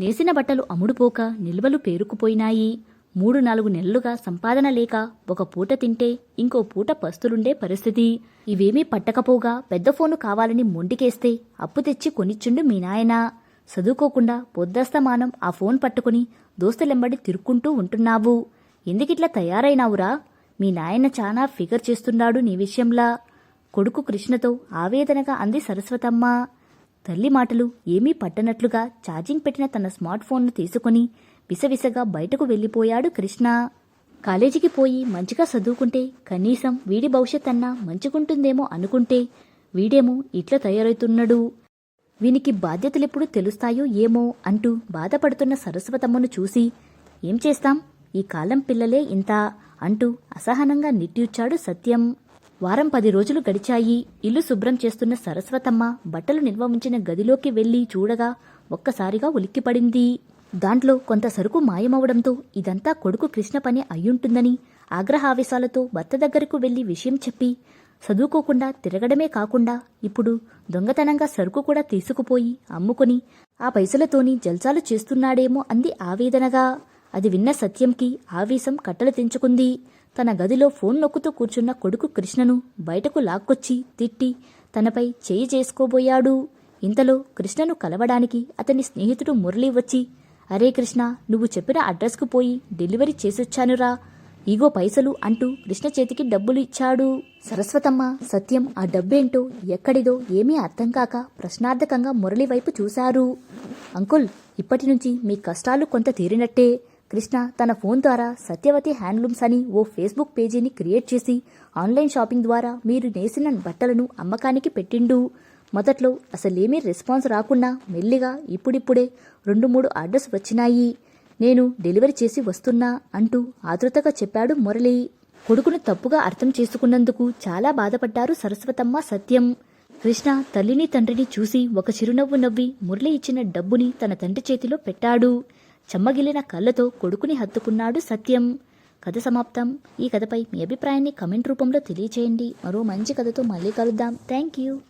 నేసిన బట్టలు అమ్ముడుపోక నిల్వలు పేరుకుపోయినాయి. మూడు నాలుగు నెలలుగా సంపాదన లేక ఒక పూట తింటే ఇంకో పూట పస్తులుండే పరిస్థితి. ఇవేమీ పట్టకపోగా పెద్ద ఫోను కావాలని మొండికేస్తే అప్పు తెచ్చి కొనిచ్చుండు మీ నాయన. చదువుకోకుండా పొద్దస్తమానం ఆ ఫోన్ పట్టుకుని దోస్తులెంబడి తిరుక్కుంటూ ఉంటున్నావు. ఎందుకిట్లా తయారైనావురా? మీ నాయన చానా ఫిగర్ చేస్తున్నాడు నీ విషయంలా. కొడుకు కృష్ణతో ఆవేదనగా అంది సరస్వతమ్మ. తల్లి మాటలు ఏమీ పట్టనట్లుగా ఛార్జింగ్ పెట్టిన తన స్మార్ట్ ఫోన్ను తీసుకుని విసవిసగా బయటకు వెళ్ళిపోయాడు కృష్ణ. కాలేజీకి పోయి మంచిగా చదువుకుంటే కనీసం వీడి భవిష్యత్ అన్నా మంచిగుంటుందేమో అనుకుంటే వీడేమో ఇట్లా తయారవుతున్నాడు. వీనికి బాధ్యతలెప్పుడు తెలుస్తాయో ఏమో అంటూ బాధపడుతున్న సరస్వతమ్మను చూసి ఏం చేస్తాం? ఈ కాలం పిల్లలే ఇంత అంటూ అసహనంగా నిట్టూర్చాడు సత్యం. వారం పది రోజులు గడిచాయి. ఇల్లు శుభ్రం చేస్తున్న సరస్వతమ్మ బట్టలు నిల్వ ఉంచిన గదిలోకి వెళ్ళి చూడగా ఒక్కసారిగా ఉలిక్కిపడింది. దాంట్లో కొంత సరుకు మాయమవడంతో ఇదంతా కొడుకు కృష్ణ పని అయ్యుంటుందని ఆగ్రహావేశాలతో భర్త దగ్గరకు వెళ్ళి విషయం చెప్పి చదువుకోకుండా తిరగడమే కాకుండా ఇప్పుడు దొంగతనంగా సరుకు కూడా తీసుకుపోయి అమ్ముకుని ఆ పైసలతోని జల్సాలు చేస్తున్నాడేమో అంది ఆవేదనగా. అది విన్న సత్యంకి ఆవేశం కట్టలు తెంచుకుంది. తన గదిలో ఫోన్ నొక్కుతూ కూర్చున్న కొడుకు కృష్ణను బయటకు లాక్కొచ్చి తిట్టి తనపై చేయి చేసుకోబోయాడు. ఇంతలో కృష్ణను కలవడానికి అతని స్నేహితుడు మురళి వచ్చి అరే కృష్ణ నువ్వు చెప్పిన అడ్రస్కు పోయి డెలివరీ చేసొచ్చానురా. ఇగో పైసలు అంటూ కృష్ణ చేతికి డబ్బులు ఇచ్చాడు. సరస్వతమ్మ సత్యం ఆ డబ్బేంటో ఎక్కడిదో ఏమీ అర్థం కాక ప్రశ్నార్థకంగా మురళి వైపు చూశారు. అంకుల్ ఇప్పటి నుంచి మీ కష్టాలు కొంత తీరినట్టే. కృష్ణ తన ఫోన్ ద్వారా సత్యవతి హ్యాండ్లూమ్స్ అని ఓ ఫేస్బుక్ పేజీని క్రియేట్ చేసి ఆన్లైన్ షాపింగ్ ద్వారా మీరు నేసిన బట్టలను అమ్మకానికి పెట్టిండు. మొదట్లో అసలేమీ రెస్పాన్స్ రాకుండా మెల్లిగా ఇప్పుడిప్పుడే రెండు మూడు ఆర్డర్స్ వచ్చినాయి. నేను డెలివరీ చేసి వస్తున్నా అంటూ ఆతృతగా చెప్పాడు మురళి. కొడుకును తప్పుగా అర్థం చేసుకున్నందుకు చాలా బాధపడ్డారు సరస్వతమ్మ సత్యం. కృష్ణ తల్లిని తండ్రిని చూసి ఒక చిరునవ్వు నవ్వి మురళి ఇచ్చిన డబ్బుని తన తండ్రి చేతిలో పెట్టాడు. చెమ్మగిలిన కళ్ళతో కొడుకుని హత్తుకున్నాడు సత్యం. కథ సమాప్తం. ఈ కథపై మీ అభిప్రాయాన్ని కమెంట్ రూపంలో తెలియచేయండి. మరో మంచి కథతో మళ్ళీ కలుద్దాం. Thank you.